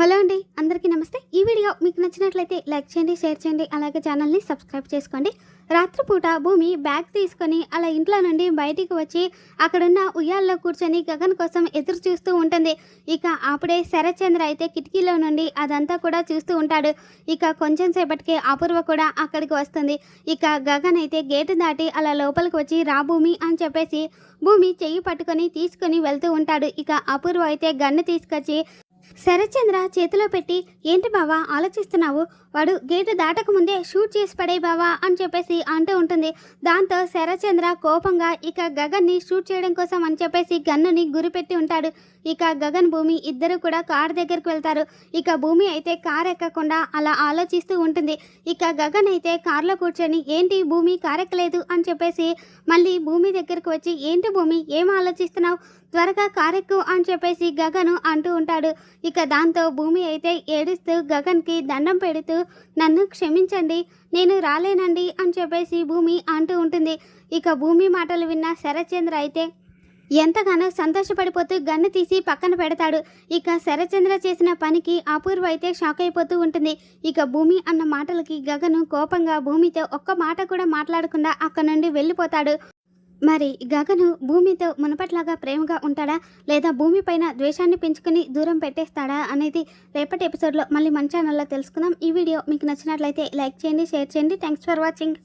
Hello అండి అందరికీ నమస్తే. ఈ వీడియో మీకు నచ్చినట్లయితే లైక్ చేయండి షేర్ చేయండి అలాగే ఛానల్ని సబ్స్క్రైబ్ చేసుకోండి. రాత్రిపూట భూమి బ్యాగ్ తీసుకొని అలా ఇంట్లో నుండి బయటికి వచ్చి అక్కడున్న ఉయ్యాల్లో కూర్చొని గగన్ కోసం ఎదురు చూస్తూ ఉంటుంది. ఇక అప్పుడే శరత్చంద్ర అయితే కిటికీలో నుండి అదంతా కూడా చూస్తూ ఉంటాడు. ఇక కొంచెం సేపటికే అపూర్వ కూడా అక్కడికి వస్తుంది. ఇక గగన్ అయితే గేటు దాటి అలా లోపలికి వచ్చి రా భూమి అని చెప్పేసి భూమి చెయ్యి పట్టుకొని తీసుకొని వెళ్తూ ఉంటాడు. ఇక అపూర్వ అయితే గన్ను తీసుకొచ్చి శరత్చంద్ర చేతిలో పెట్టి ఏంటి బావా ఆలోచిస్తున్నావు? వాడు గేటు దాటక ముందే షూట్ చేసి పడే బావా అని చెప్పేసి అంటూ ఉంటుంది. దాంతో శరత్చంద్ర కోపంగా ఇక గగన్ని షూట్ చేయడం కోసం అని చెప్పేసి గన్నుని గురిపెట్టి ఉంటాడు. ఇక గగన్ భూమి ఇద్దరు కూడా కార్ దగ్గరికి వెళ్తారు. ఇక భూమి అయితే కార్ ఎక్కకుండా అలా ఆలోచిస్తూ ఉంటుంది. ఇక గగన్ అయితే కార్లో కూర్చొని ఏంటి భూమి కార్ ఎక్కలేదు అని చెప్పేసి మళ్ళీ భూమి దగ్గరికి వచ్చి ఏంటి భూమి ఏం ఆలోచిస్తున్నావు? త్వరగా కారెక్కు అని చెప్పేసి గగను అంటూ ఉంటాడు. ఇక దాంతో భూమి అయితే ఏడుస్తూ గగన్కి దండం పెడుతూ నన్ను క్షమించండి నేను రాలేనండి అని చెప్పేసి భూమి అంటూ ఉంటుంది. ఇక భూమి మాటలు విన్న శరత్చంద్ర అయితే ఎంతగానో సంతోషపడిపోతూ గన్ను తీసి పక్కన పెడతాడు. ఇక శరచంద్ర చేసిన పనికి అపూర్వ అయితే షాక్ అయిపోతూ ఉంటుంది. ఇక భూమి అన్న మాటలకి గగను కోపంగా భూమితో ఒక్క మాట కూడా మాట్లాడకుండా అక్కడ నుండి వెళ్ళిపోతాడు. మరి గగను భూమితో మునపట్లాగా ప్రేమగా ఉంటాడా? లేదా భూమి పైన ద్వేషాన్ని పెంచుకుని దూరం పెట్టేస్తాడా? అనేది రేపటి ఎపిసోడ్లో మళ్ళీ మన ఛానల్లో తెలుసుకుందాం. ఈ వీడియో మీకు నచ్చినట్లయితే లైక్ చేయండి షేర్ చేయండి. Thanks for watching